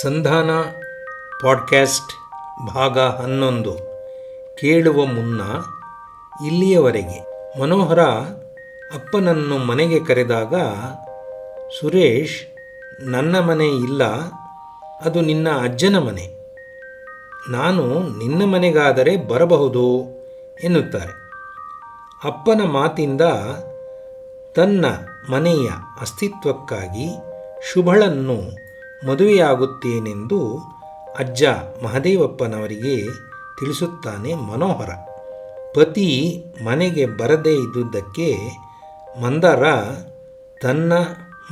ಸಂಧಾನ ಪಾಡ್ಕ್ಯಾಸ್ಟ್ ಭಾಗ ಹನ್ನೊಂದು. ಕೇಳುವ ಮುನ್ನ ಇಲ್ಲಿಯವರೆಗೆ ಮನೋಹರ ಅಪ್ಪನನ್ನು ಮನೆಗೆ ಕರೆದಾಗ, ಸುರೇಶ್, ನನ್ನ ಮನೆ ಇಲ್ಲ, ಅದು ನಿನ್ನ ಅಜ್ಜನ ಮನೆ. ನಾನು ನಿನ್ನ ಮನೆಗಾದರೆ ಬರಬಹುದು ಎನ್ನುತ್ತಾರೆ. ಅಪ್ಪನ ಮಾತಿಂದ ತನ್ನ ಮನೆಯ ಅಸ್ತಿತ್ವಕ್ಕಾಗಿ ಶುಭಳನ್ನು ಮದುವೆಯಾಗುತ್ತೇನೆಂದು ಅಜ್ಜ ಮಹದೇವಪ್ಪನವರಿಗೆ ತಿಳಿಸುತ್ತಾನೆ ಮನೋಹರ. ಪತಿ ಮನೆಗೆ ಬರದೇ ಇದ್ದುದಕ್ಕೆ ಮಂದರ ತನ್ನ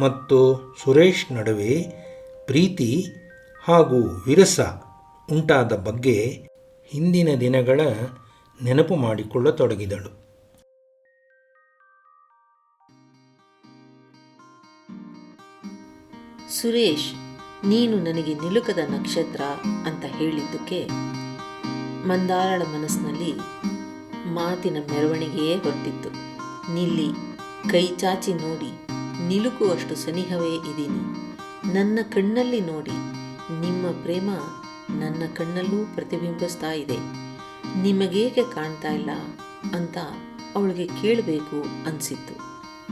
ಮತ್ತು ಸುರೇಶ್ ನಡುವೆ ಪ್ರೀತಿ ಹಾಗೂ ವಿರಸ ಉಂಟಾದ ಬಗ್ಗೆ ಹಿಂದಿನ ದಿನಗಳ ನೆನಪು ಮಾಡಿಕೊಳ್ಳತೊಡಗಿದಳು. ಸುರೇಶ್ ನೀನು ನನಗೆ ನಿಲುಕದ ನಕ್ಷತ್ರ ಅಂತ ಹೇಳಿದ್ದಕ್ಕೆ ಮಂದಾರಳ ಮನಸ್ಸಿನಲ್ಲಿ ಮಾತಿನ ಮೆರವಣಿಗೆಯೇ ಹೊರಟಿತ್ತು. ನಿಲ್ಲಿ, ಕೈ ಚಾಚಿ ನೋಡಿ, ನಿಲುಕುವಷ್ಟು ಸನಿಹವೇ ಇದ್ದೀನಿ. ನನ್ನ ಕಣ್ಣಲ್ಲಿ ನೋಡಿ, ನಿಮ್ಮ ಪ್ರೇಮ ನನ್ನ ಕಣ್ಣಲ್ಲೂ ಪ್ರತಿಬಿಂಬಿಸ್ತಾ ಇದೆ. ನಿಮಗೇಕೆ ಕಾಣ್ತಾ ಇಲ್ಲ ಅಂತ ಅವಳಿಗೆ ಕೇಳಬೇಕು ಅನಿಸಿತ್ತು.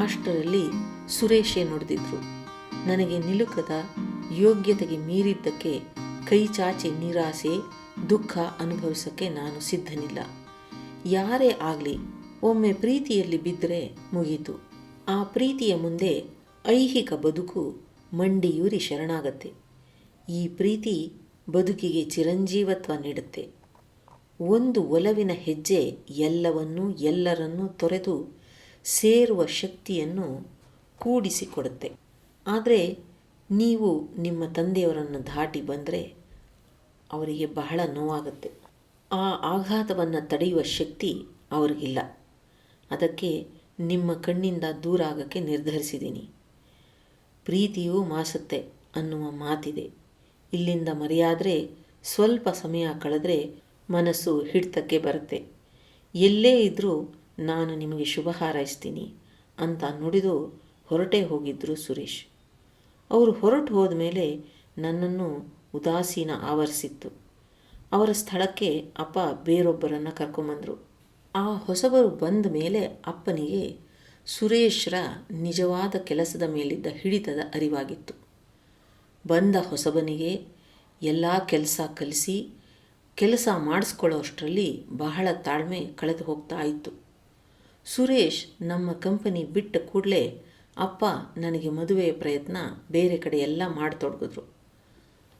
ಅಷ್ಟರಲ್ಲಿ ಸುರೇಶೇ ನೋಡಿದ್ರು ನನಗೆ ನಿಲುಕದ ಯೋಗ್ಯತೆಗೆ ಮೀರಿದ್ದಕ್ಕೆ ಕೈ ಚಾಚಿ ನಿರಾಸೆ ದುಃಖ ಅನುಭವಿಸೋಕ್ಕೆ ನಾನು ಸಿದ್ಧನಿಲ್ಲ. ಯಾರೇ ಆಗಲಿ, ಒಮ್ಮೆ ಪ್ರೀತಿಯಲ್ಲಿ ಬಿದ್ದರೆ ಮುಗೀತು. ಆ ಪ್ರೀತಿಯ ಮುಂದೆ ಐಹಿಕ ಬದುಕು ಮಂಡಿಯೂರಿ ಶರಣಾಗತ್ತೆ. ಈ ಪ್ರೀತಿ ಬದುಕಿಗೆ ಚಿರಂಜೀವತ್ವ ನೀಡುತ್ತೆ. ಒಂದು ಒಲವಿನ ಹೆಜ್ಜೆ ಎಲ್ಲವನ್ನೂ ಎಲ್ಲರನ್ನೂ ತೊರೆದು ಸೇರುವ ಶಕ್ತಿಯನ್ನು ಕೂಡಿಸಿಕೊಡುತ್ತೆ. ಆದರೆ ನೀವು ನಿಮ್ಮ ತಂದೆಯವರನ್ನು ದಾಟಿ ಬಂದರೆ ಅವರಿಗೆ ಬಹಳ ನೋವಾಗುತ್ತೆ. ಆ ಆಘಾತವನ್ನು ತಡೆಯುವ ಶಕ್ತಿ ಅವ್ರಿಗಿಲ್ಲ. ಅದಕ್ಕೆ ನಿಮ್ಮ ಕಣ್ಣಿಂದ ದೂರ ಆಗೋಕ್ಕೆ ನಿರ್ಧರಿಸಿದ್ದೀನಿ. ಪ್ರೀತಿಯೂ ಮಾಸುತ್ತೆ ಅನ್ನುವ ಮಾತಿದೆ. ಇಲ್ಲಿಂದ ಮರೆಯಾದರೆ ಸ್ವಲ್ಪ ಸಮಯ ಕಳೆದರೆ ಮನಸ್ಸು ಹಿಡಿತಕ್ಕೆ ಬರುತ್ತೆ. ಎಲ್ಲೇ ಇದ್ದರೂ ನಾನು ನಿಮಗೆ ಶುಭ ಹಾರೈಸ್ತೀನಿ ಅಂತ ನುಡಿದು ಹೊರಟೇ ಹೋಗಿದ್ದರು ಸುರೇಶ್. ಅವರು ಹೊರಟು ಹೋದ ಮೇಲೆ ನನ್ನನ್ನು ಉದಾಸೀನ ಆವರಿಸಿತ್ತು. ಅವರ ಸ್ಥಳಕ್ಕೆ ಅಪ್ಪ ಬೇರೊಬ್ಬರನ್ನು ಕರ್ಕೊಂಬಂದರು. ಆ ಹೊಸಬರು ಬಂದ ಮೇಲೆ ಅಪ್ಪನಿಗೆ ಸುರೇಶ್ರ ನಿಜವಾದ ಕೆಲಸದ ಮೇಲಿದ್ದ ಹಿಡಿತದ ಅರಿವಾಗಿತ್ತು. ಬಂದ ಹೊಸಬನಿಗೆ ಎಲ್ಲ ಕೆಲಸ ಕಲಿಸಿ, ಕೆಲಸ ಮಾಡಿಸ್ಕೊಳ್ಳೋಷ್ಟರಲ್ಲಿ ಬಹಳ ತಾಳ್ಮೆ ಕಳೆದು ಹೋಗ್ತಾ ಇತ್ತು. ಸುರೇಶ್ ನಮ್ಮ ಕಂಪನಿ ಬಿಟ್ಟ ಕೂಡಲೇ ಅಪ್ಪ ನನಗೆ ಮದುವೆಯ ಪ್ರಯತ್ನ ಬೇರೆ ಕಡೆ ಎಲ್ಲ ಮಾಡತೊಡಗಿದ್ರು.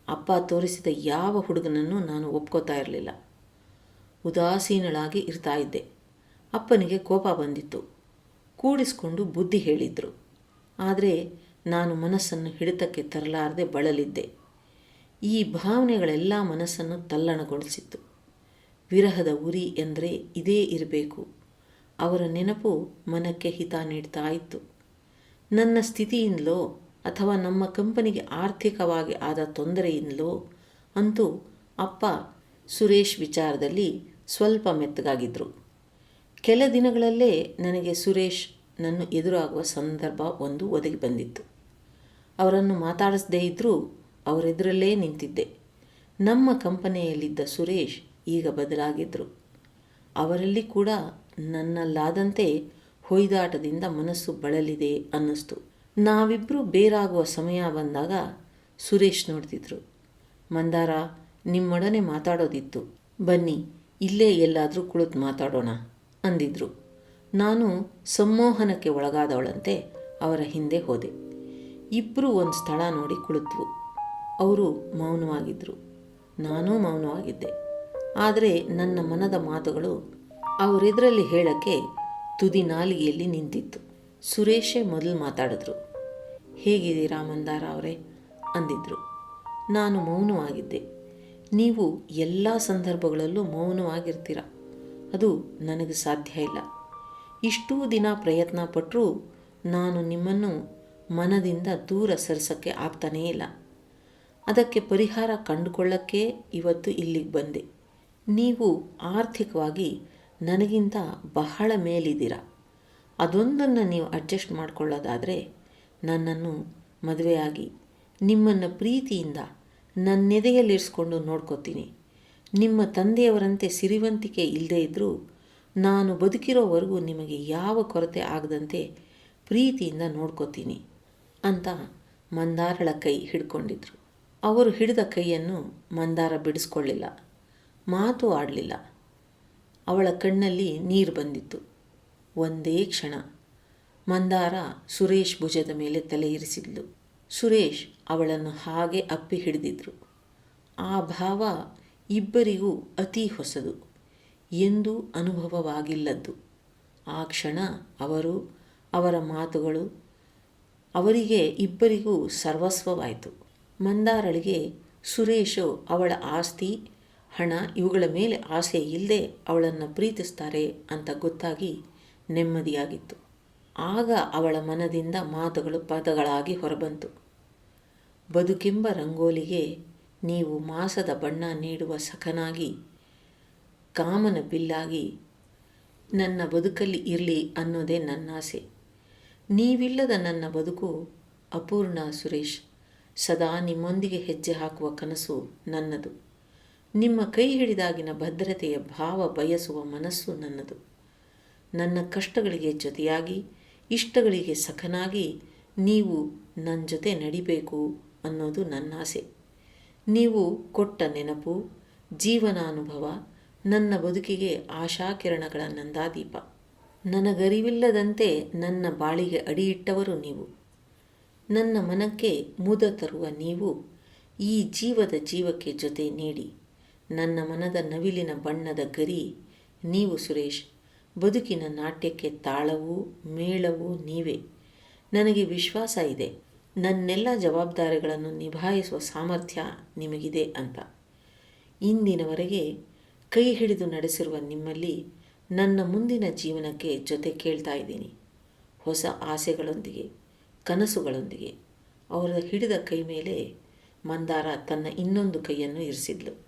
ಅಪ್ಪ ತೋರಿಸಿದ ಯಾವ ಹುಡುಗನನ್ನು ನಾನು ಒಪ್ಕೋತಾ ಇರಲಿಲ್ಲ. ಉದಾಸೀನಳಾಗಿ ಇರ್ತಾ ಇದ್ದೆ. ಅಪ್ಪನಿಗೆ ಕೋಪ ಬಂದಿತ್ತು. ಕೂಡಿಸ್ಕೊಂಡು ಬುದ್ಧಿ ಹೇಳಿದ್ರು. ಆದರೆ ನಾನು ಮನಸ್ಸನ್ನು ಹಿಡಿತಕ್ಕೆ ತರಲಾರದೆ ಬಳಲಿದ್ದೆ. ಈ ಭಾವನೆಗಳೆಲ್ಲ ಮನಸ್ಸನ್ನು ತಲ್ಲಣಗೊಳಿಸಿತ್ತು. ವಿರಹದ ಉರಿ ಎಂದರೆ ಇದೇ ಇರಬೇಕು. ಅವರ ನೆನಪು ಮನಕ್ಕೆ ಹಿತ ನೀಡ್ತಾ ಇತ್ತು. ನನ್ನ ಸ್ಥಿತಿಯಿಂದಲೋ ಅಥವಾ ನಮ್ಮ ಕಂಪನಿಗೆ ಆರ್ಥಿಕವಾಗಿ ಆದ ತೊಂದರೆಯಿಂದಲೋ ಅಂತೂ ಅಪ್ಪ ಸುರೇಶ್ ವಿಚಾರದಲ್ಲಿ ಸ್ವಲ್ಪ ಮೆತ್ತಗಾಗಿದ್ದರು ಕೆಲ ದಿನಗಳಲ್ಲೇ ನನಗೆ ಸುರೇಶ್ ನನ್ನ ಎದುರಾಗುವ ಸಂದರ್ಭ ಒಂದು ಒದಗಿ ಬಂದಿತ್ತು. ಅವರನ್ನು ಮಾತಾಡಿಸದೇ ಇದ್ದರೂ ಅವರೆದುರಲ್ಲೇ ನಿಂತಿದ್ದೆ. ನಮ್ಮ ಕಂಪನಿಯಲ್ಲಿದ್ದ ಸುರೇಶ್ ಈಗ ಬದಲಾಗಿದ್ದರು ಅವರಲ್ಲಿ ಕೂಡ ನನ್ನಲ್ಲಾದಂತೆ ಹೊಯ್ದಾಟದಿಂದ ಮನಸ್ಸು ಬಳಲಿದೆ ಅನ್ನಿಸ್ತು. ನಾವಿಬ್ಬರು ಬೇರಾಗುವ ಸಮಯ ಬಂದಾಗ ಸುರೇಶ್ ನೋಡ್ತಿದ್ರು. ಮಂದಾರ, ನಿಮ್ಮೊಡನೆ ಮಾತಾಡೋದಿತ್ತು. ಬನ್ನಿ, ಇಲ್ಲೇ ಎಲ್ಲಾದರೂ ಕುಳಿತು ಮಾತಾಡೋಣ, ಅಂದಿದ್ರು. ನಾನು ಸಂಮೋಹನಕ್ಕೆ ಒಳಗಾದವಳಂತೆ ಅವರ ಹಿಂದೆ ಹೋದೆ. ಇಬ್ಬರು ಒಂದು ಸ್ಥಳ ನೋಡಿ ಕುಳಿತ್ವು. ಅವರು ಮೌನವಾಗಿದ್ದರು ನಾನೂ ಮೌನವಾಗಿದ್ದೆ. ಆದರೆ ನನ್ನ ಮನದ ಮಾತುಗಳು ಅವರೆದರಲ್ಲಿ ಹೇಳಕ್ಕೆ ತುದಿ ನಾಲಿಗೆಯಲ್ಲಿ ನಿಂತಿತ್ತು. ಸುರೇಶೇ ಮೊದಲು ಮಾತಾಡಿದ್ರು. ಹೇಗಿದ್ದೀರಾ ಮಂದಾರ ಅವರೇ? ಅಂದಿದ್ರು. ನಾನು ಮೌನವಾಗಿದ್ದೆ. ನೀವು ಎಲ್ಲ ಸಂದರ್ಭಗಳಲ್ಲೂ ಮೌನವಾಗಿರ್ತೀರ? ಅದು ನನಗೆ ಸಾಧ್ಯ ಇಲ್ಲ. ಇಷ್ಟೂ ದಿನ ಪ್ರಯತ್ನ ಪಟ್ಟರೂ ನಾನು ನಿಮ್ಮನ್ನು ಮನದಿಂದ ದೂರ ಸರಿಸೋಕ್ಕೆ ಆಗ್ತಾನೇ ಇಲ್ಲ. ಅದಕ್ಕೆ ಪರಿಹಾರ ಕಂಡುಕೊಳ್ಳಕ್ಕೆ ಇವತ್ತು ಇಲ್ಲಿಗೆ ಬಂದೆ. ನೀವು ಆರ್ಥಿಕವಾಗಿ ನನಗಿಂತ ಬಹಳ ಮೇಲಿದ್ದೀರ. ಅದೊಂದನ್ನು ನೀವು ಅಡ್ಜಸ್ಟ್ ಮಾಡಿಕೊಳ್ಳೋದಾದರೆ ನನ್ನನ್ನು ಮದುವೆಯಾಗಿ, ನಿಮ್ಮನ್ನು ಪ್ರೀತಿಯಿಂದ ನನ್ನೆದೆಯಲ್ಲಿರಿಸ್ಕೊಂಡು ನೋಡ್ಕೋತೀನಿ. ನಿಮ್ಮ ತಂದೆಯವರಂತೆ ಸಿರಿವಂತಿಕೆ ಇಲ್ಲದೇ ಇದ್ದರೂ ನಾನು ಬದುಕಿರೋವರೆಗೂ ನಿಮಗೆ ಯಾವ ಕೊರತೆ ಆಗದಂತೆ ಪ್ರೀತಿಯಿಂದ ನೋಡ್ಕೋತೀನಿ ಅಂತ ಮಂದಾರಳ ಕೈ ಹಿಡ್ಕೊಂಡಿದ್ರು. ಅವರು ಹಿಡಿದ ಕೈಯನ್ನು ಮಂದಾರ ಬಿಡಿಸ್ಕೊಳ್ಳಿಲ್ಲ. ಮಾತು ಆಡಲಿಲ್ಲ. ಅವಳ ಕಣ್ಣಲ್ಲಿ ನೀರು ಬಂದಿತ್ತು. ಒಂದೇ ಕ್ಷಣ. ಮಂದಾರ ಸುರೇಶ್ ಭುಜದ ಮೇಲೆ ತಲೆ ಇರಿಸಿದ್ಲು. ಸುರೇಶ್ ಅವಳನ್ನು ಹಾಗೆ ಅಪ್ಪಿ ಹಿಡಿದಿದ್ರು. ಆ ಭಾವ ಇಬ್ಬರಿಗೂ ಅತಿ ಹೊಸದು. ಎಂದೂ ಅನುಭವವಾಗಿಲ್ಲದ್ದು. ಆ ಕ್ಷಣ ಅವರು, ಅವರ ಮಾತುಗಳು, ಅವರಿಗೆ ಇಬ್ಬರಿಗೂ ಸರ್ವಸ್ವವಾಯಿತು. ಮಂದಾರಳಿಗೆ ಸುರೇಶು ಅವಳ ಆಸ್ತಿ ಹಣ ಇವುಗಳ ಮೇಲೆ ಆಸೆ ಇಲ್ಲದೆ ಅವಳನ್ನು ಪ್ರೀತಿಸ್ತಾರೆ ಅಂತ ಗೊತ್ತಾಗಿ ನೆಮ್ಮದಿಯಾಗಿತ್ತು. ಆಗ ಅವಳ ಮನದಿಂದ ಮಾತುಗಳು ಪದಗಳಾಗಿ ಹೊರಬಂತು. ಬದುಕೆಂಬ ರಂಗೋಲಿಗೆ ನೀವು ಮಾಸದ ಬಣ್ಣ ನೀಡುವ ಸಖನಾಗಿ, ಕಾಮನ ಬಿಲ್ಲಾಗಿ ನನ್ನ ಬದುಕಲ್ಲಿ ಇರಲಿ ಅನ್ನೋದೇ ನನ್ನಾಸೆ ನೀವಿಲ್ಲದ ನನ್ನ ಬದುಕು ಅಪೂರ್ಣ ಸುರೇಶ್. ಸದಾ ನಿಮ್ಮೊಂದಿಗೆ ಹೆಜ್ಜೆ ಹಾಕುವ ಕನಸು ನನ್ನದು. ನಿಮ್ಮ ಕೈ ಹಿಡಿದಾಗಿನ ಭದ್ರತೆಯ ಭಾವ ಬಯಸುವ ಮನಸ್ಸು ನನ್ನದು. ನನ್ನ ಕಷ್ಟಗಳಿಗೆ ಜೊತೆಯಾಗಿ, ಇಷ್ಟಗಳಿಗೆ ಸಖನಾಗಿ ನೀವು ನನ್ನ ಜೊತೆ ನಡಿಬೇಕು ಅನ್ನೋದು ನನ್ನಾಸೆ ನೀವು ಕೊಟ್ಟ ನೆನಪು, ಜೀವನಾನುಭವ, ನನ್ನ ಬದುಕಿಗೆ ಆಶಾಕಿರಣಗಳ ನಂದಾದೀಪ. ನನಗರಿವಿಲ್ಲದಂತೆ ನನ್ನ ಬಾಳಿಗೆ ಅಡಿಯಿಟ್ಟವರು ನೀವು. ನನ್ನ ಮನಕ್ಕೆ ಮುದ ತರುವ ನೀವು ಈ ಜೀವದ ಜೀವಕ್ಕೆ ಜೊತೆ ನೀಡಿ. ನನ್ನ ಮನದ ನವಿಲಿನ ಬಣ್ಣದ ಗರಿ. ನೀವು ಸುರೇಶ್, ಬದುಕಿನ ನಾಟ್ಯಕ್ಕೆ ತಾಳವೂ ಮೇಳವೂ ನೀವೇ. ನನಗೆ ವಿಶ್ವಾಸ ಇದೆ, ನನ್ನೆಲ್ಲ ಜವಾಬ್ದಾರಿಗಳನ್ನು ನಿಭಾಯಿಸುವ ಸಾಮರ್ಥ್ಯ ನಿಮಗಿದೆ ಅಂತ. ಇಂದಿನವರೆಗೆ ಕೈ ಹಿಡಿದು ನಡೆಸಿರುವ ನಿಮ್ಮಲ್ಲಿ ನನ್ನ ಮುಂದಿನ ಜೀವನಕ್ಕೆ ಜೊತೆ ಕೇಳ್ತಾ ಇದ್ದೀನಿ. ಹೊಸ ಆಸೆಗಳೊಂದಿಗೆ, ಕನಸುಗಳೊಂದಿಗೆ. ಅವರ ಹಿಡಿದ ಕೈ ಮೇಲೆ ಮಂದಾರ ತನ್ನ ಇನ್ನೊಂದು ಕೈಯನ್ನು ಇರಿಸಿದ್ಲು.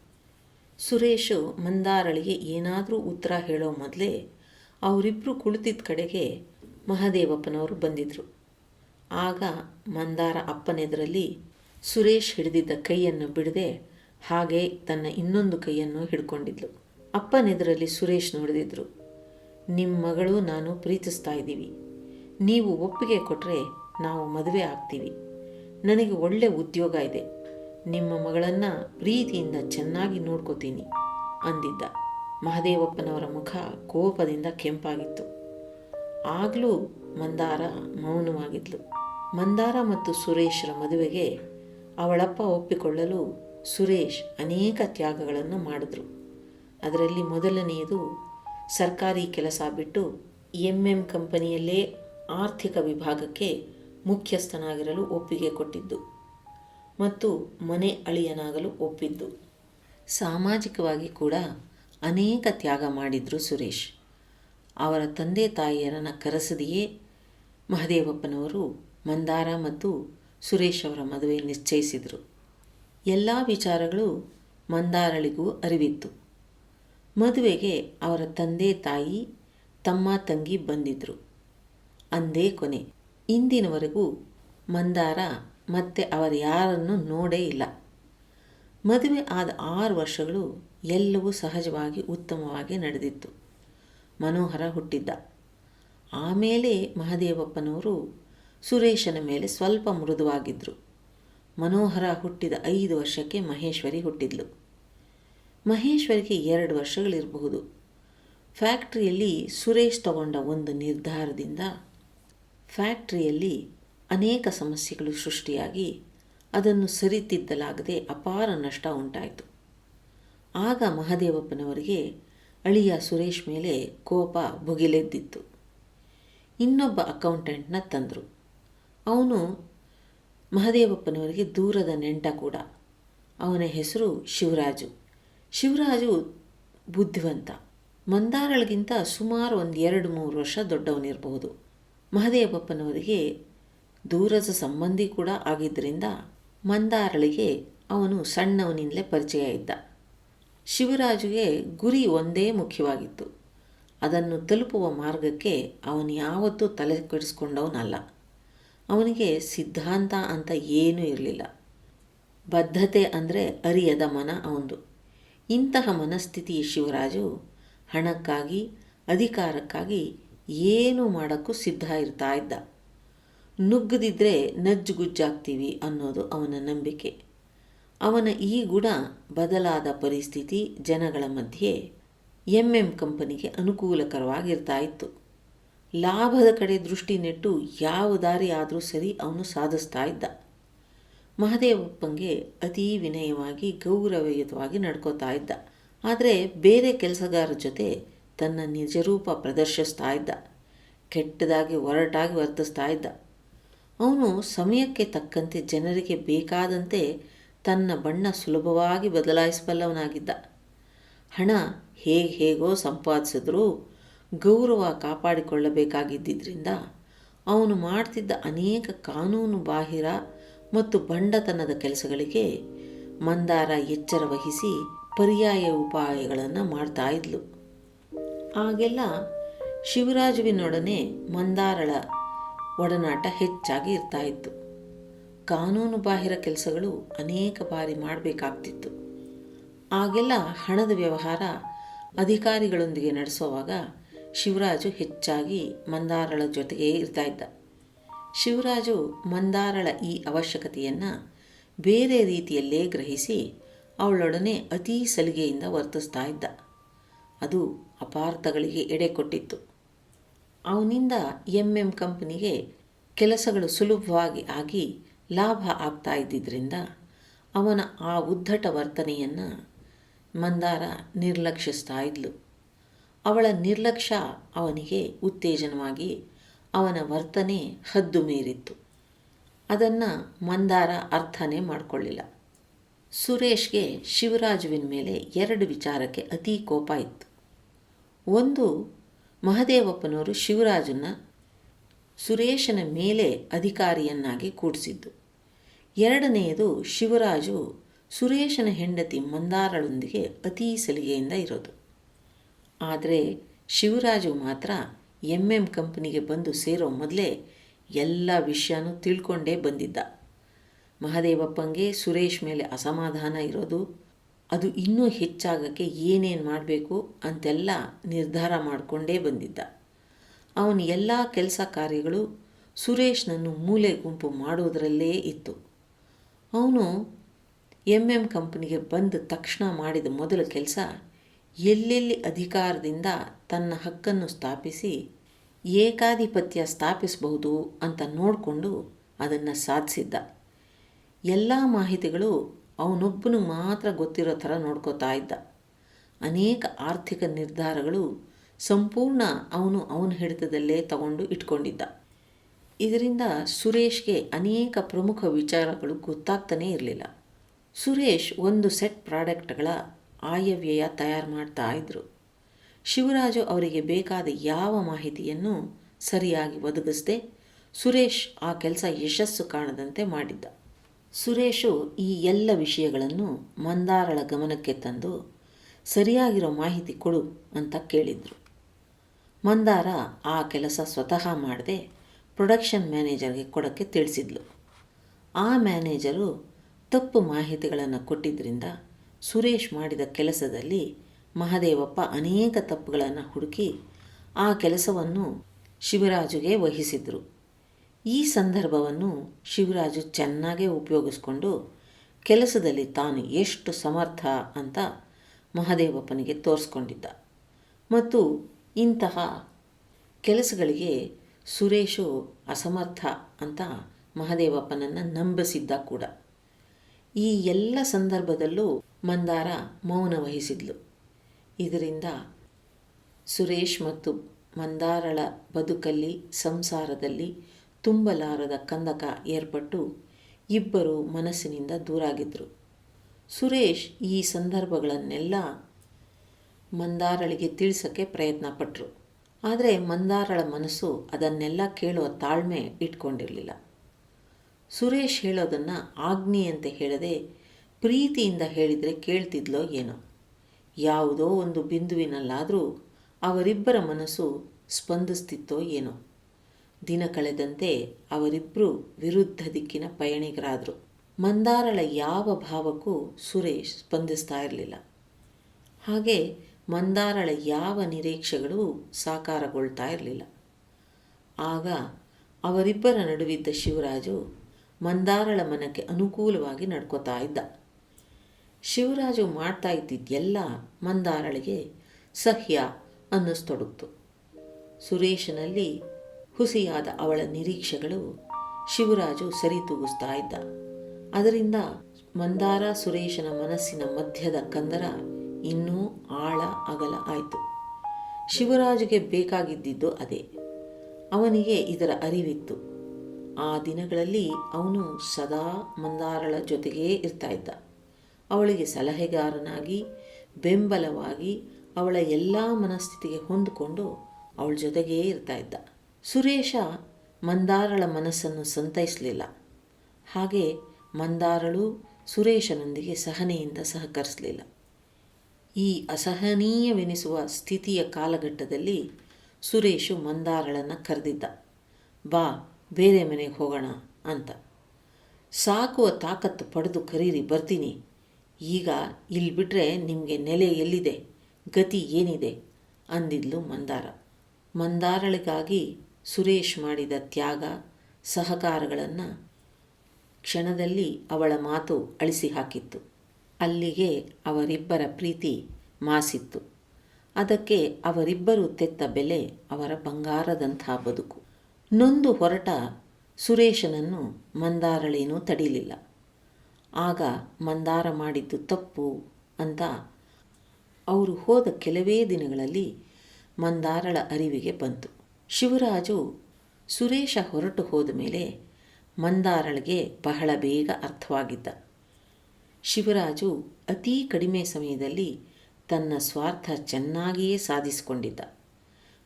ಸುರೇಶು ಮಂದಾರಳಿಗೆ ಏನಾದರೂ ಉತ್ತರ ಹೇಳೋ ಮೊದಲೇ ಅವರಿಬ್ಬರು ಕುಳಿತಿದ್ದ ಕಡೆಗೆ ಮಹದೇವಪ್ಪನವರು ಬಂದಿದ್ದರು ಆಗ ಮಂದಾರ ಅಪ್ಪನೆದರಲ್ಲಿ ಸುರೇಶ್ ಹಿಡಿದಿದ್ದ ಕೈಯನ್ನು ಬಿಡದೆ ಹಾಗೆ ತನ್ನ ಇನ್ನೊಂದು ಕೈಯನ್ನು ಹಿಡ್ಕೊಂಡಿದ್ಲು. ಅಪ್ಪನೆದರಲ್ಲಿ ಸುರೇಶ್ ನೋಡಿದಿದ್ರು ನಿಮ್ಮ ಮಗಳು ನಾನು ಪ್ರೀತಿಸ್ತಾ ಇದ್ದೀವಿ. ನೀವು ಒಪ್ಪಿಗೆ ಕೊಟ್ಟರೆ ನಾವು ಮದುವೆ ಆಗ್ತೀವಿ. ನನಗೆ ಒಳ್ಳೆ ಉದ್ಯೋಗ ಇದೆ. ನಿಮ್ಮ ಮಗಳನ್ನು ಪ್ರೀತಿಯಿಂದ ಚೆನ್ನಾಗಿ ನೋಡ್ಕೋತೀನಿ ಅಂದಿದ್ದ. ಮಹದೇವಪ್ಪನವರ ಮುಖ ಕೋಪದಿಂದ ಕೆಂಪಾಗಿತ್ತು. ಆಗಲೂ ಮಂದಾರ ಮೌನವಾಗಿದ್ಲು. ಮಂದಾರ ಮತ್ತು ಸುರೇಶ್ರ ಮದುವೆಗೆ ಅವಳಪ್ಪ ಒಪ್ಪಿಕೊಳ್ಳಲು ಸುರೇಶ್ ಅನೇಕ ತ್ಯಾಗಗಳನ್ನು ಮಾಡಿದ್ರು. ಅದರಲ್ಲಿ ಮೊದಲನೆಯದು ಸರ್ಕಾರಿ ಕೆಲಸ ಬಿಟ್ಟು ಎಂ ಎಂ ಕಂಪನಿಯಲ್ಲೇ ಆರ್ಥಿಕ ವಿಭಾಗಕ್ಕೆ ಮುಖ್ಯಸ್ಥನಾಗಿರಲು ಒಪ್ಪಿಗೆ ಕೊಟ್ಟಿದ್ದು. ಮತ್ತು ಮನೆ ಅಳಿಯನಾಗಲು ಒಪ್ಪಿದ್ದು. ಸಾಮಾಜಿಕವಾಗಿ ಕೂಡ ಅನೇಕ ತ್ಯಾಗ ಮಾಡಿದ್ರು ಸುರೇಶ್. ಅವರ ತಂದೆ ತಾಯಿಯರನ್ನು ಕರೆಸದೆಯೇ ಮಹದೇವಪ್ಪನವರು ಮಂದಾರ ಮತ್ತು ಸುರೇಶ್ ಅವರ ಮದುವೆ ನಿಶ್ಚಯಿಸಿದರು. ಎಲ್ಲ ವಿಚಾರಗಳು ಮಂದಾರಳಿಗೂ ಅರಿವಿತ್ತು. ಮದುವೆಗೆ ಅವರ ತಂದೆ ತಾಯಿ, ತಮ್ಮ ತಂಗಿ ಬಂದಿದ್ದರು ಅಂದೇ ಕೊನೆ. ಇಂದಿನವರೆಗೂ ಮಂದಾರ ಮತ್ತೆ ಅವರು ಯಾರನ್ನು ನೋಡೇ ಇಲ್ಲ. ಮದುವೆ ಆದ ಆರು ವರ್ಷಗಳು ಎಲ್ಲವೂ ಸಹಜವಾಗಿ ಉತ್ತಮವಾಗಿ ನಡೆದಿತ್ತು. ಮನೋಹರ ಹುಟ್ಟಿದ್ದ. ಆಮೇಲೆ ಮಹದೇವಪ್ಪನವರು ಸುರೇಶನ ಮೇಲೆ ಸ್ವಲ್ಪ ಮೃದುವಾಗಿದ್ದರು ಮನೋಹರ ಹುಟ್ಟಿದ ಐದು ವರ್ಷಕ್ಕೆ ಮಹೇಶ್ವರಿ ಹುಟ್ಟಿದ್ಲು. ಮಹೇಶ್ವರಿಗೆ ಎರಡು ವರ್ಷಗಳಿರಬಹುದು. ಫ್ಯಾಕ್ಟ್ರಿಯಲ್ಲಿ ಸುರೇಶ್ ತಗೊಂಡ ಒಂದು ನಿರ್ಧಾರದಿಂದ ಫ್ಯಾಕ್ಟ್ರಿಯಲ್ಲಿ ಅನೇಕ ಸಮಸ್ಯೆಗಳು ಸೃಷ್ಟಿಯಾಗಿ ಅದನ್ನು ಸರಿತಿದ್ದಲಾಗದೆ ಅಪಾರ ನಷ್ಟ ಉಂಟಾಯಿತು. ಆಗ ಮಹದೇವಪ್ಪನವರಿಗೆ ಅಳಿಯ ಸುರೇಶ್ ಮೇಲೆ ಕೋಪ ಭುಗಿಲೆದ್ದಿತ್ತು. ಇನ್ನೊಬ್ಬ ಅಕೌಂಟೆಂಟ್ನ ತಂದರು. ಅವನು ಮಹದೇವಪ್ಪನವರಿಗೆ ದೂರದ ನೆಂಟ ಕೂಡ. ಅವನ ಹೆಸರು ಶಿವರಾಜು. ಶಿವರಾಜು ಬುದ್ಧಿವಂತ. ಮಂದಾರಳಿಗಿಂತ ಸುಮಾರು ಒಂದು ಎರಡು ಮೂರು ವರ್ಷ ದೊಡ್ಡವನಿರಬಹುದು. ಮಹದೇವಪ್ಪನವರಿಗೆ ದೂರದ ಸಂಬಂಧಿ ಕೂಡ ಆಗಿದ್ದರಿಂದ ಮಂದಾರಳಿಗೆ ಅವನು ಸಣ್ಣವನಿಂದಲೇ ಪರಿಚಯ ಇದ್ದ. ಶಿವರಾಜುಗೆ ಗುರಿ ಒಂದೇ ಮುಖ್ಯವಾಗಿತ್ತು. ಅದನ್ನು ತಲುಪುವ ಮಾರ್ಗಕ್ಕೆ ಅವನು ಯಾವತ್ತೂ ತಲೆ ಕೆಡಿಸ್ಕೊಂಡವನಲ್ಲ. ಅವನಿಗೆ ಸಿದ್ಧಾಂತ ಅಂತ ಏನೂ ಇರಲಿಲ್ಲ. ಬದ್ಧತೆ ಅಂದರೆ ಅರಿಯದ ಮನ ಅವನದು ಇಂತಹ ಮನಸ್ಥಿತಿ ಶಿವರಾಜು ಹಣಕ್ಕಾಗಿ, ಅಧಿಕಾರಕ್ಕಾಗಿ ಏನೂ ಮಾಡೋಕ್ಕೂ ಸಿದ್ಧ ಇರ್ತಾ ಇದ್ದ. ನುಗ್ಗದಿದ್ದರೆ ನಜ್ಜುಗುಜ್ಜಾಗ್ತೀವಿ ಅನ್ನೋದು ಅವನ ನಂಬಿಕೆ. ಅವನ ಈ ಗುಣ ಬದಲಾದ ಪರಿಸ್ಥಿತಿ ಜನಗಳ ಮಧ್ಯೆ ಎಂ ಎಂ ಕಂಪನಿಗೆ ಅನುಕೂಲಕರವಾಗಿರ್ತಾ ಇತ್ತು. ಲಾಭದ ಕಡೆ ದೃಷ್ಟಿ ನೆಟ್ಟು ಯಾವ ದಾರಿ ಆದರೂ ಸರಿ ಅವನು ಸಾಧಿಸ್ತಾ ಇದ್ದ. ಮಹದೇವಪ್ಪಂಗೆ ಅತೀ ವಿನಯವಾಗಿ, ಗೌರವಯುತವಾಗಿ ನಡ್ಕೋತಾ ಇದ್ದ. ಆದರೆ ಬೇರೆ ಕೆಲಸಗಾರರ ಜೊತೆ ತನ್ನ ನಿಜರೂಪ ಪ್ರದರ್ಶಿಸ್ತಾ ಇದ್ದ. ಕೆಟ್ಟದಾಗಿ ಒರಟಾಗಿ ವರ್ತಿಸ್ತಾ ಇದ್ದ. ಅವನು ಸಮಯಕ್ಕೆ ತಕ್ಕಂತೆ ಜನರಿಗೆ ಬೇಕಾದಂತೆ ತನ್ನ ಬಣ್ಣ ಸುಲಭವಾಗಿ ಬದಲಾಯಿಸಬಲ್ಲವನಾಗಿದ್ದ. ಹಣ ಹೇಗೆ ಹೇಗೋ ಸಂಪಾದಿಸಿದ್ರೂ ಗೌರವ ಕಾಪಾಡಿಕೊಳ್ಳಬೇಕಾಗಿದ್ದರಿಂದ ಅವನು ಮಾಡ್ತಿದ್ದ ಅನೇಕ ಕಾನೂನು ಬಾಹಿರ ಮತ್ತು ಬಂಡತನದ ಕೆಲಸಗಳಿಗೆ ಮಂದಾರ ಎಚ್ಚರ ವಹಿಸಿ ಪರ್ಯಾಯ ಉಪಾಯಗಳನ್ನು ಮಾಡ್ತಾ ಇದ್ಲು. ಆಗೆಲ್ಲ ಶಿವರಾಜುವಿನೊಡನೆ ಮಂದಾರಳ ಒಡನಾಟ ಹೆಚ್ಚಾಗಿ ಇರ್ತಾ ಇತ್ತು. ಕಾನೂನು ಬಾಹಿರ ಕೆಲಸಗಳು ಅನೇಕ ಬಾರಿ ಮಾಡಬೇಕಾಗ್ತಿತ್ತು. ಆಗೆಲ್ಲ ಹಣದ ವ್ಯವಹಾರ ಅಧಿಕಾರಿಗಳೊಂದಿಗೆ ನಡೆಸುವಾಗ ಶಿವರಾಜು ಹೆಚ್ಚಾಗಿ ಮಂದಾರಳ ಜೊತೆಗೇ ಇರ್ತಾ ಇದ್ದ. ಶಿವರಾಜು ಮಂದಾರಳ ಈ ಅವಶ್ಯಕತೆಯನ್ನು ಬೇರೆ ರೀತಿಯಲ್ಲೇ ಗ್ರಹಿಸಿ ಅವಳೊಡನೆ ಅತೀ ಸಲಿಗೆಯಿಂದ ವರ್ತಿಸ್ತಾ ಇದ್ದ. ಅದು ಅಪಾರ್ಥಗಳಿಗೆ ಎಡೆ ಕೊಟ್ಟಿತ್ತು. ಅವನಿಂದ ಎಂ ಎಂ ಕಂಪನಿಗೆ ಕೆಲಸಗಳು ಸುಲಭವಾಗಿ ಆಗಿ ಲಾಭ ಆಗ್ತಾ ಇದ್ದಿದ್ದರಿಂದ ಅವನ ಆ ಉದ್ಧಟ ವರ್ತನೆಯನ್ನು ಮಂದಾರ ನಿರ್ಲಕ್ಷಿಸ್ತಾ ಇದ್ಲು. ಅವಳ ನಿರ್ಲಕ್ಷ್ಯ ಅವನಿಗೆ ಉತ್ತೇಜನವಾಗಿ ಅವನ ವರ್ತನೆ ಹದ್ದು ಮೀರಿತ್ತು. ಅದನ್ನು ಮಂದಾರ ಅರ್ಥನೇ ಮಾಡಿಕೊಳ್ಳಿಲ್ಲ. ಸುರೇಶ್ಗೆ ಶಿವರಾಜುವಿನ ಮೇಲೆ ಎರಡು ವಿಚಾರಕ್ಕೆ ಅತೀ ಕೋಪ ಇತ್ತು. ಒಂದು ಮಹದೇವಪ್ಪನವರು ಶಿವರಾಜನ ಸುರೇಶನ ಮೇಲೆ ಅಧಿಕಾರಿಯನ್ನಾಗಿ ಕೂಡಿಸಿದ್ದು. ಎರಡನೆಯದು ಶಿವರಾಜು ಸುರೇಶನ ಹೆಂಡತಿ ಮಂದಾರಳೊಂದಿಗೆ ಅತೀ ಸಲಿಗೆಯಿಂದ ಇರೋದು. ಆದರೆ ಶಿವರಾಜು ಮಾತ್ರ ಎಂ ಎಂ ಕಂಪನಿಗೆ ಬಂದು ಸೇರೋ ಮೊದಲೇ ಎಲ್ಲ ವಿಷಯನೂ ತಿಳ್ಕೊಂಡೇ ಬಂದಿದ್ದ. ಮಹದೇವಪ್ಪಂಗೆ ಸುರೇಶ್ ಮೇಲೆ ಅಸಮಾಧಾನ ಇರೋದು ಅದು ಇನ್ನೂ ಹೆಚ್ಚಾಗಕ್ಕೆ ಏನೇನು ಮಾಡಬೇಕು ಅಂತೆಲ್ಲ ನಿರ್ಧಾರ ಮಾಡಿಕೊಂಡೇ ಬಂದಿದ್ದ. ಅವನ ಎಲ್ಲ ಕೆಲಸ ಕಾರ್ಯಗಳು ಸುರೇಶ್ನನ್ನು ಮೂಲೆ ಗುಂಪು ಮಾಡುವುದರಲ್ಲೇ ಇತ್ತು. ಅವನು ಎಂ ಎಂ ಕಂಪನಿಗೆ ಬಂದ ತಕ್ಷಣ ಮಾಡಿದ ಮೊದಲ ಕೆಲಸ ಎಲ್ಲೆಲ್ಲಿ ಅಧಿಕಾರದಿಂದ ತನ್ನ ಹಕ್ಕನ್ನು ಸ್ಥಾಪಿಸಿ ಏಕಾಧಿಪತ್ಯ ಸ್ಥಾಪಿಸಬಹುದು ಅಂತ ನೋಡಿಕೊಂಡು ಅದನ್ನು ಸಾಧಿಸಿದ್ದ. ಎಲ್ಲ ಮಾಹಿತಿಗಳು ಅವನೊಬ್ಬನು ಮಾತ್ರ ಗೊತ್ತಿರೋ ಥರ ನೋಡ್ಕೋತಾ ಇದ್ದ. ಅನೇಕ ಆರ್ಥಿಕ ನಿರ್ಧಾರಗಳು ಸಂಪೂರ್ಣ ಅವನು ಅವನ ಹಿಡಿತದಲ್ಲೇ ತಗೊಂಡು ಇಟ್ಕೊಂಡಿದ್ದ. ಇದರಿಂದ ಸುರೇಶ್ಗೆ ಅನೇಕ ಪ್ರಮುಖ ವಿಚಾರಗಳು ಗೊತ್ತಾಗ್ತಾನೇ ಇರಲಿಲ್ಲ. ಸುರೇಶ್ ಒಂದು ಸೆಟ್ ಪ್ರಾಡಕ್ಟ್ಗಳ ಆಯವ್ಯಯ ತಯಾರು ಮಾಡ್ತಾ ಇದ್ದರು ಶಿವರಾಜು ಅವರಿಗೆ ಬೇಕಾದ ಯಾವ ಮಾಹಿತಿಯನ್ನು ಸರಿಯಾಗಿ ಒದಗಿಸದೆ ಸುರೇಶ್ ಆ ಕೆಲಸ ಯಶಸ್ಸು ಕಾಣದಂತೆ ಮಾಡಿದ್ದ. ಸುರೇಶು ಈ ಎಲ್ಲ ವಿಷಯಗಳನ್ನು ಮಂದಾರಳ ಗಮನಕ್ಕೆ ತಂದು, ಸರಿಯಾಗಿರೋ ಮಾಹಿತಿ ಕೊಡು ಅಂತ ಕೇಳಿದರು. ಮಂದಾರ ಆ ಕೆಲಸ ಸ್ವತಃ ಮಾಡದೆ ಪ್ರೊಡಕ್ಷನ್ ಮ್ಯಾನೇಜರ್ಗೆ ಕೊಡೋಕ್ಕೆ ತಿಳಿಸಿದ್ಲು. ಆ ಮ್ಯಾನೇಜರು ತಪ್ಪು ಮಾಹಿತಿಗಳನ್ನು ಕೊಟ್ಟಿದ್ದರಿಂದ ಸುರೇಶ್ ಮಾಡಿದ ಕೆಲಸದಲ್ಲಿ ಮಹದೇವಪ್ಪ ಅನೇಕ ತಪ್ಪುಗಳನ್ನು ಹುಡುಕಿ ಆ ಕೆಲಸವನ್ನು ಶಿವರಾಜುಗೆ ವಹಿಸಿದರು. ಈ ಸಂದರ್ಭವನ್ನು ಶಿವರಾಜು ಚೆನ್ನಾಗೇ ಉಪಯೋಗಿಸ್ಕೊಂಡು ಕೆಲಸದಲ್ಲಿ ತಾನು ಎಷ್ಟು ಸಮರ್ಥ ಅಂತ ಮಹದೇವಪ್ಪನಿಗೆ ತೋರಿಸ್ಕೊಂಡಿದ್ದ. ಮತ್ತು ಇಂತಹ ಕೆಲಸಗಳಿಗೆ ಸುರೇಶು ಅಸಮರ್ಥ ಅಂತ ಮಹದೇವಪ್ಪನನ್ನು ನಂಬಿಸಿದ್ದ ಕೂಡ. ಈ ಎಲ್ಲ ಸಂದರ್ಭದಲ್ಲೂ ಮಂದಾರ ಮೌನ ವಹಿಸಿದ್ಲು. ಇದರಿಂದ ಸುರೇಶ್ ಮತ್ತು ಮಂದಾರಳ ಬದುಕಲ್ಲಿ, ಸಂಸಾರದಲ್ಲಿ ತುಂಬಲಾರದ ಕಂದಕ ಏರ್ಪಟ್ಟು ಇಬ್ಬರು ಮನಸ್ಸಿನಿಂದ ದೂರಾಗಿದ್ದರು ಸುರೇಶ್ ಈ ಸಂದರ್ಭಗಳನ್ನೆಲ್ಲ ಮಂದಾರಳಿಗೆ ತಿಳಿಸೋಕ್ಕೆ ಪ್ರಯತ್ನ ಪಟ್ಟರು ಆದರೆ ಮಂದಾರಳ ಮನಸ್ಸು ಅದನ್ನೆಲ್ಲ ಕೇಳುವ ತಾಳ್ಮೆ ಇಟ್ಕೊಂಡಿರಲಿಲ್ಲ. ಸುರೇಶ್ ಹೇಳೋದನ್ನು ಅಂತ ಹೇಳದೆ ಪ್ರೀತಿಯಿಂದ ಹೇಳಿದರೆ ಕೇಳ್ತಿದ್ಲೋ ಏನೋ. ಯಾವುದೋ ಒಂದು ಬಿಂದುವಿನಲ್ಲಾದರೂ ಅವರಿಬ್ಬರ ಮನಸ್ಸು ಸ್ಪಂದಿಸ್ತಿತ್ತೋ ಏನೋ. ದಿನ ಕಳೆದಂತೆ ಅವರಿಬ್ಬರು ವಿರುದ್ಧ ದಿಕ್ಕಿನ ಪಯಣಿಗರಾದರು. ಮಂದಾರಳ ಯಾವ ಭಾವಕ್ಕೂ ಸುರೇಶ್ ಸ್ಪಂದಿಸ್ತಾ ಇರಲಿಲ್ಲ. ಹಾಗೆ ಮಂದಾರಳ ಯಾವ ನಿರೀಕ್ಷೆಗಳು ಸಾಕಾರಗೊಳ್ತಾ ಇರಲಿಲ್ಲ. ಆಗ ಅವರಿಬ್ಬರ ನಡುವಿದ್ದ ಶಿವರಾಜು ಮಂದಾರಳ ಮನಕ್ಕೆ ಅನುಕೂಲವಾಗಿ ನಡ್ಕೋತಾ ಇದ್ದ. ಶಿವರಾಜು ಮಾಡ್ತಾ ಇದ್ದಿದ್ದೆಲ್ಲ ಮಂದಾರಳಿಗೆ ಸಹ್ಯ ಅನ್ನಿಸ್ತೊಡಗ್ತು. ಸುರೇಶನಲ್ಲಿ ಹುಸಿಯಾದ ಅವಳ ನಿರೀಕ್ಷೆಗಳು ಶಿವರಾಜು ಸರಿತೂಗಿಸ್ತಾ ಇದ್ದ ಅದರಿಂದ ಮಂದಾರ ಸುರೇಶನ ಮನಸ್ಸಿನ ಮಧ್ಯದ ಕಂದರ ಇನ್ನೂ ಆಳ ಅಗಲ ಆಯಿತು. ಶಿವರಾಜುಗೆ ಬೇಕಾಗಿದ್ದಿದ್ದು ಅದೇ. ಅವನಿಗೆ ಇದರ ಅರಿವಿತ್ತು. ಆ ದಿನಗಳಲ್ಲಿ ಅವನು ಸದಾ ಮಂದಾರಳ ಜೊತೆಗೇ ಇರ್ತಾ ಇದ್ದ ಅವಳಿಗೆ ಸಲಹೆಗಾರನಾಗಿ, ಬೆಂಬಲವಾಗಿ ಅವಳ ಎಲ್ಲ ಮನಸ್ಥಿತಿಗೆ ಹೊಂದಿಕೊಂಡು ಅವಳ ಜೊತೆಗೇ ಇರ್ತಾ ಇದ್ದ ಸುರೇಶ ಮಂದಾರಳ ಮನಸ್ಸನ್ನು ಸಂತೈಸಲಿಲ್ಲ. ಹಾಗೆ ಮಂದಾರಳು ಸುರೇಶನೊಂದಿಗೆ ಸಹನೆಯಿಂದ ಸಹಕರಿಸಲಿಲ್ಲ. ಈ ಅಸಹನೀಯವೆನಿಸುವ ಸ್ಥಿತಿಯ ಕಾಲಘಟ್ಟದಲ್ಲಿ ಸುರೇಶು ಮಂದಾರಳನ್ನು ಕರೆದಿದ್ದ, ಬಾ, ಬೇರೆ ಮನೆಗೆ ಹೋಗೋಣ ಅಂತ. ಸಾಕುವ ತಾಕತ್ತು ಪಡೆದು ಕರೀರಿ, ಬರ್ತೀನಿ. ಈಗ ಇಲ್ಲಿ ಬಿಟ್ಟರೆ ನಿಮಗೆ ನೆಲೆ ಎಲ್ಲಿದೆ? ಗತಿ ಏನಿದೆ? ಅಂದಿದ್ಲು ಮಂದಾರ. ಮಂದಾರಳಿಗಾಗಿ ಸುರೇಶ್ ಮಾಡಿದ ತ್ಯಾಗ, ಸಹಕಾರಗಳನ್ನು ಕ್ಷಣದಲ್ಲಿ ಅವಳ ಮಾತು ಅಳಿಸಿ ಹಾಕಿತ್ತು. ಅಲ್ಲಿಗೆ ಅವರಿಬ್ಬರ ಪ್ರೀತಿ ಮಾಸಿತ್ತು. ಅದಕ್ಕೆ ಅವರಿಬ್ಬರು ತೆತ್ತ ಬೆಲೆ ಅವರ ಬಂಗಾರದಂಥ ಬದುಕು. ನೊಂದು ಹೊರಟ ಸುರೇಶನನ್ನು ಮಂದಾರಳೇನೂ ತಡೀಲಿಲ್ಲ. ಆಗ ಮಂದಾರ ಮಾಡಿದ್ದು ತಪ್ಪು ಅಂತ ಅವರು ಹೋದ ಕೆಲವೇ ದಿನಗಳಲ್ಲಿ ಮಂದಾರಳ ಅರಿವಿಗೆ ಬಂತು. ಶಿವರಾಜು ಸುರೇಶ ಹೊರಟು ಹೋದ ಮೇಲೆ ಮಂದಾರಳಿಗೆ ಬಹಳ ಬೇಗ ಅರ್ಥವಾಗಿದ್ದ. ಶಿವರಾಜು ಅತೀ ಕಡಿಮೆ ಸಮಯದಲ್ಲಿ ತನ್ನ ಸ್ವಾರ್ಥ ಚೆನ್ನಾಗಿಯೇ ಸಾಧಿಸಿಕೊಂಡಿದ್ದ.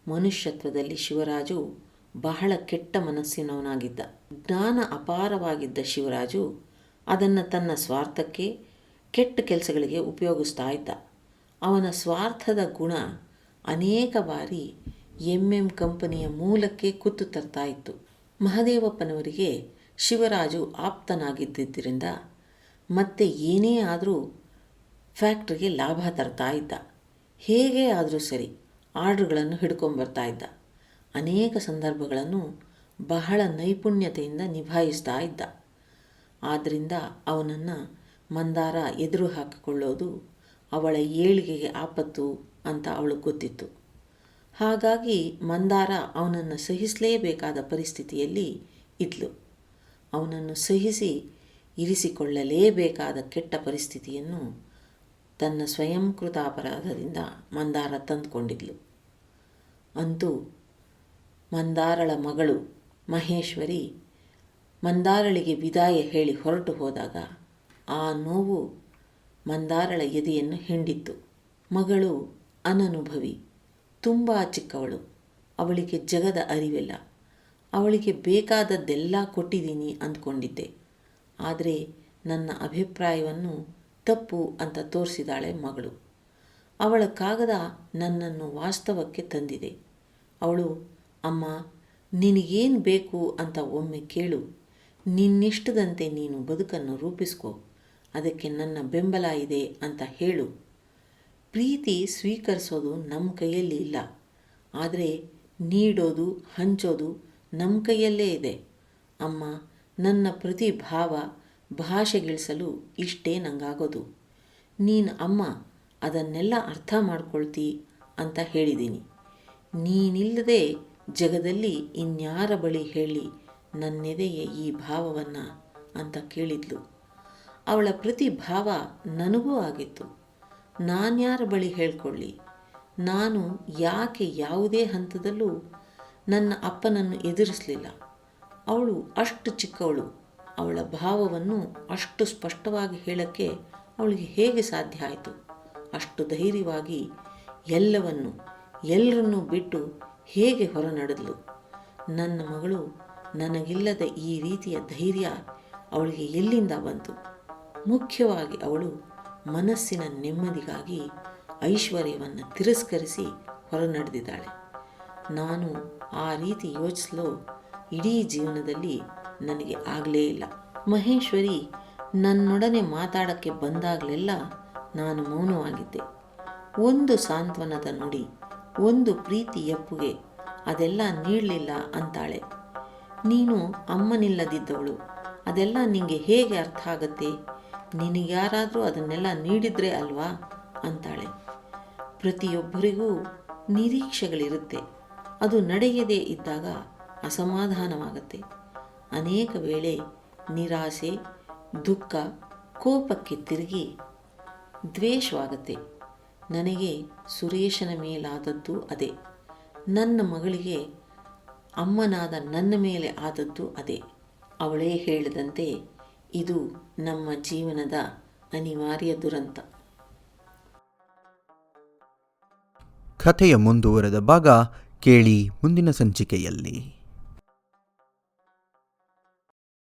ಮನುಷ್ಯತ್ವದಲ್ಲಿ ಶಿವರಾಜು ಬಹಳ ಕೆಟ್ಟ ಮನಸ್ಸಿನವನಾಗಿದ್ದ. ಜ್ಞಾನ ಅಪಾರವಾಗಿದ್ದ ಶಿವರಾಜು ಅದನ್ನು ತನ್ನ ಸ್ವಾರ್ಥಕ್ಕೆ, ಕೆಟ್ಟ ಕೆಲಸಗಳಿಗೆ ಉಪಯೋಗಿಸ್ತಾ ಇದ್ದ. ಅವನ ಸ್ವಾರ್ಥದ ಗುಣ ಅನೇಕ ಬಾರಿ ಎಂ ಎಂ ಕಂಪನಿಯ ಮೂಲಕ್ಕೆ ಕುತ್ತು ತರ್ತಾ ಇತ್ತು ಮಹದೇವಪ್ಪನವರಿಗೆ ಶಿವರಾಜು ಆಪ್ತನಾಗಿದ್ದರಿಂದ ಮತ್ತೆ ಏನೇ ಆದರೂ ಫ್ಯಾಕ್ಟ್ರಿಗೆ ಲಾಭ ತರ್ತಾ ಇದ್ದ ಹೇಗೆ ಆದರೂ ಸರಿ ಆರ್ಡ್ರ್ಗಳನ್ನು ಹಿಡ್ಕೊಂಬರ್ತಾ ಇದ್ದ ಅನೇಕ ಸಂದರ್ಭಗಳನ್ನು ಬಹಳ ನೈಪುಣ್ಯತೆಯಿಂದ ನಿಭಾಯಿಸ್ತಾ ಇದ್ದ. ಆದ್ದರಿಂದ ಅವನನ್ನು ಮಂದಾರ ಎದುರು ಹಾಕಿಕೊಳ್ಳೋದು ಅವಳ ಏಳಿಗೆಗೆ ಆಪತ್ತು ಅಂತ ಅವಳು ಗೊತ್ತಿತ್ತು. ಹಾಗಾಗಿ ಮಂದಾರ ಅವನನ್ನು ಸಹಿಸಲೇಬೇಕಾದ ಪರಿಸ್ಥಿತಿಯಲ್ಲಿ ಇದ್ಲು. ಅವನನ್ನು ಸಹಿಸಿ ಇರಿಸಿಕೊಳ್ಳಲೇಬೇಕಾದ ಕೆಟ್ಟ ಪರಿಸ್ಥಿತಿಯನ್ನು ತನ್ನ ಸ್ವಯಂಕೃತ ಅಪರಾಧದಿಂದ ಮಂದಾರ ತಂದುಕೊಂಡಿದ್ಲು. ಅಂತೂ ಮಂದಾರಳ ಮಗಳು ಮಹೇಶ್ವರಿ ಮಂದಾರಳಿಗೆ ವಿದಾಯ ಹೇಳಿ ಹೊರಟು ಹೋದಾಗ ಆ ನೋವು ಮಂದಾರಳ ಎದೆಯನ್ನು ಹಿಂಡಿತ್ತು. ಮಗಳು ಅನನುಭವಿ. ತುಂಬ ಚಿಕ್ಕವಳು. ಅವಳಿಗೆ ಜಗದ ಅರಿವಿಲ್ಲ. ಅವಳಿಗೆ ಬೇಕಾದದ್ದೆಲ್ಲ ಕೊಟ್ಟಿದ್ದೀನಿ ಅಂದ್ಕೊಂಡಿದ್ದೆ. ಆದರೆ ನನ್ನ ಅಭಿಪ್ರಾಯವನ್ನು ತಪ್ಪು ಅಂತ ತೋರಿಸಿದಾಳೆ ಮಗಳು. ಅವಳ ಕಾಗದ ನನ್ನನ್ನು ವಾಸ್ತವಕ್ಕೆ ತಂದಿದೆ. ಅವಳು, ಅಮ್ಮ, ನಿನಗೇನು ಬೇಕು ಅಂತ ಒಮ್ಮೆ ಕೇಳು. ನಿನ್ನಿಷ್ಟದಂತೆ ನೀನು ಬದುಕನ್ನು ರೂಪಿಸ್ಕೋ. ಅದಕ್ಕೆ ನನ್ನ ಬೆಂಬಲ ಇದೆ ಅಂತ ಹೇಳು. ಪ್ರೀತಿ ಸ್ವೀಕರಿಸೋದು ನಮ್ಮ ಕೈಯಲ್ಲಿ ಇಲ್ಲ. ಆದರೆ ನೀಡೋದು, ಹಂಚೋದು ನಮ್ಮ ಕೈಯಲ್ಲೇ ಇದೆ. ಅಮ್ಮ, ನನ್ನ ಪ್ರತಿ ಭಾವ ಭಾಷೆಗಿಳಿಸಲು ಇಷ್ಟೇ ನಂಗಾಗೋದು. ನೀನು ಅಮ್ಮ, ಅದನ್ನೆಲ್ಲ ಅರ್ಥ ಮಾಡ್ಕೊಳ್ತಿ ಅಂತ ಹೇಳಿದ್ದೀನಿ ನೀನಿಲ್ಲದೆ ಜಗದಲ್ಲಿ ಇನ್ಯಾರ ಬಳಿ ಹೇಳಿ ನನ್ನೆದೆಯೇ ಈ ಭಾವವನ್ನು ಅಂತ ಕೇಳಿದ್ಲು. ಅವಳ ಪ್ರತಿ ಭಾವ ನನಗೂ ಆಗಿತ್ತು. ನಾನ್ಯಾರ ಬಳಿ ಹೇಳ್ಕೊಳ್ಳಿ. ನಾನು ಯಾಕೆ ಯಾವುದೇ ಹಂತದಲ್ಲೂ ನನ್ನ ಅಪ್ಪನನ್ನು ಎದುರಿಸಲಿಲ್ಲ. ಅವಳು ಅಷ್ಟು ಚಿಕ್ಕವಳು. ಅವಳ ಭಾವವನ್ನು ಅಷ್ಟು ಸ್ಪಷ್ಟವಾಗಿ ಹೇಳಕ್ಕೆ ಅವಳಿಗೆ ಹೇಗೆ ಸಾಧ್ಯ ಆಯಿತು? ಅಷ್ಟು ಧೈರ್ಯವಾಗಿ ಎಲ್ಲವನ್ನು, ಎಲ್ಲರನ್ನೂ ಬಿಟ್ಟು ಹೇಗೆ ಹೊರ ನಡೆದಳು ನನ್ನ ಮಗಳು ನನಗಿಲ್ಲದ ಈ ರೀತಿಯ ಧೈರ್ಯ ಅವಳಿಗೆ ಎಲ್ಲಿಂದ ಬಂತು? ಮುಖ್ಯವಾಗಿ ಅವಳು ಮನಸ್ಸಿನ ನೆಮ್ಮದಿಗಾಗಿ ಐಶ್ವರ್ಯವನ್ನು ತಿರಸ್ಕರಿಸಿ ಹೊರ ನಡೆದಿದ್ದಾಳೆ ನಾನು ಆ ರೀತಿ ಯೋಚಿಸಲು ಇಡೀ ಜೀವನದಲ್ಲಿ ನನಗೆ ಆಗಲೇ ಇಲ್ಲ. ಮಹೇಶ್ವರಿ, ನನ್ನೊಡನೆ ಮಾತಾಡಕ್ಕೆ ಬಂದಾಗಲೆಲ್ಲ ನಾನು ಮೌನವಾಗಿದ್ದೆ. ಒಂದು ಸಾಂತ್ವನದ ನುಡಿ, ಒಂದು ಪ್ರೀತಿ ಎಪ್ಪುಗೆ ಅದೆಲ್ಲ ನೀಡಲಿಲ್ಲ ಅಂತಾಳೆ. ನೀನು ಅಮ್ಮನಿಲ್ಲದಿದ್ದವಳು, ಅದೆಲ್ಲ ನಿಂಗೆ ಹೇಗೆ ಅರ್ಥ ಆಗತ್ತೆ? ನಿನಗ್ಯಾರಾದರೂ ಅದನ್ನೆಲ್ಲ ನೀಡಿದ್ರೆ ಅಲ್ವಾ? ಅಂತಾಳೆ. ಪ್ರತಿಯೊಬ್ಬರಿಗೂ ನಿರೀಕ್ಷೆಗಳಿರುತ್ತೆ. ಅದು ನಡೆಯದೇ ಇದ್ದಾಗ ಅಸಮಾಧಾನವಾಗುತ್ತೆ. ಅನೇಕ ವೇಳೆ ನಿರಾಸೆ, ದುಃಖ, ಕೋಪಕ್ಕೆ ತಿರುಗಿ ದ್ವೇಷವಾಗುತ್ತೆ. ನನಗೆ ಸುರೇಶನ ಮೇಲಾದದ್ದು ಅದೇ. ನನ್ನ ಮಗಳಿಗೆ ಅಮ್ಮನಾದ ನನ್ನ ಮೇಲೆ ಆದದ್ದು ಅದೇ. ಅವಳೇ ಹೇಳಿದಂತೆ ಇದು ನಮ್ಮ ಜೀವನದ ಅನಿವಾರ್ಯ ದುರಂತ. ಕಥೆಯ ಮುಂದುವರೆದ ಭಾಗ ಕೇಳಿ ಮುಂದಿನ ಸಂಚಿಕೆಯಲ್ಲಿ.